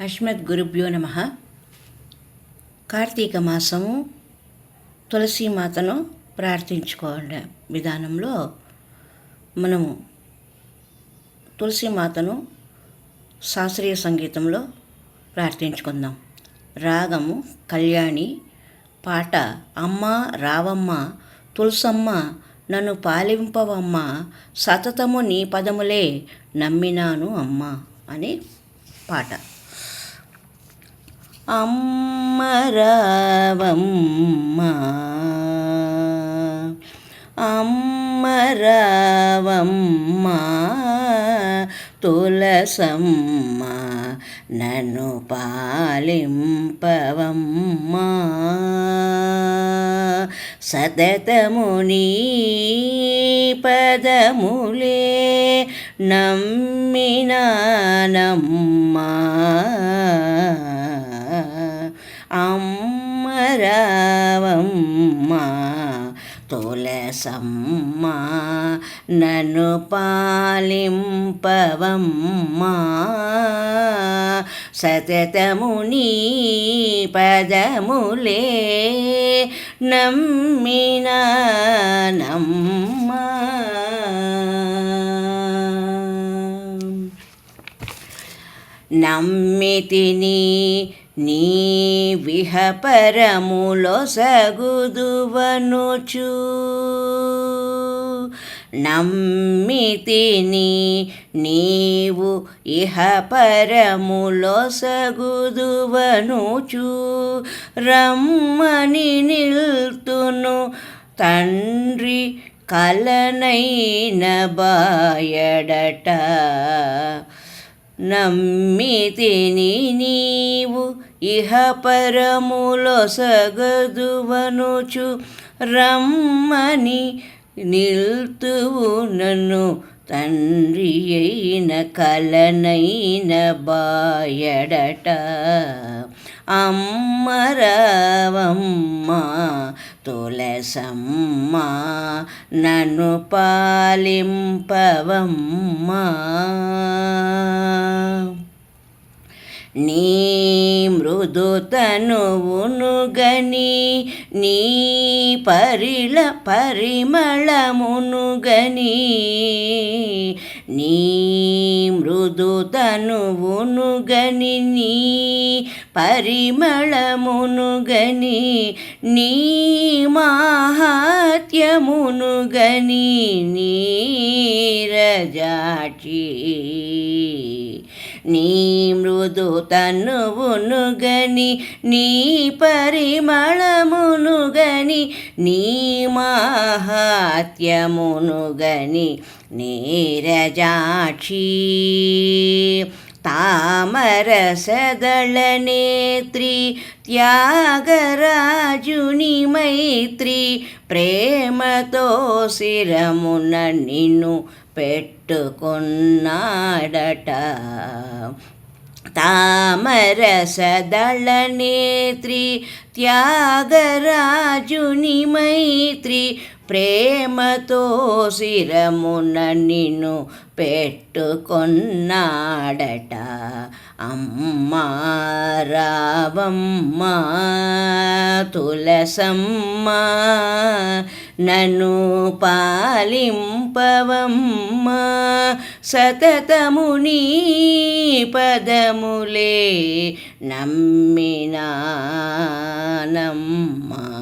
అస్మద్ గురుభ్యో నమ. కార్తీక మాసము తులసీమాతను ప్రార్థించుకోవడం విధానంలో మనము తులసీమాతను శాస్త్రీయ సంగీతంలో ప్రార్థించుకుందాం. రాగము కళ్యాణి పాట అమ్మ రావమ్మ తులసమ్మ నన్ను పాలింపవమ్మ సతతము నీ పదములే నమ్మినాను అమ్మ అని పాట. అమ్మ రావమ్మ అమ్మ రావమ్మ తులసమ్మ నన్ను పాలింపవమ్మ సతతము నీ పదములే నమ్మినానమ్మా సమ్మా నన్ను పాలింపవమ్మా. సతతము నీ పదములే నమ్మినానమ్మా నమ్మితిని నీ విహపరములో సగుదువనుచు. నమ్మితిని నీవు ఇహపరములో సగుదువనుచు. రమ్మని నిల్తును తండ్రి కలనైన బాయడట. నమ్మితిని నీవు ఇహ పరములో సగదువనుచు రమ్మని నిల్తువు నన్ను తండ్రి అయిన కలనైన బాయడట. అమ్మరవమ్మ తులసమ్మ నన్ను పాలింపవమ్మ. నీ మృదు గని నీ పరిల పరిమళమును గని నీ మృదు గని నీ పరిమళమును గని నీ మాహాత్యమును గని నీరజాక్షి నీ మృదు తనువును గని నీ పరిమళమును గని నీ మాహాత్యమును గని నీరజాక్షి తామరసదళనేత్రి త్యాగరాజుని మైత్రి ప్రేమతో శిరమున నిన్ను పెట్టుకున్నాడట. తామరసదళనేత్రి త్యాగరాజుని మైత్రి ప్రేమతో శిరమున నిన్ను పెట్టుకొన్నాడట. అమ్మ రావమ్మ తులసమ్మ నన్ను పాలింపవమ్మ సతతము నీ పదములే నమ్మినానమ్మ.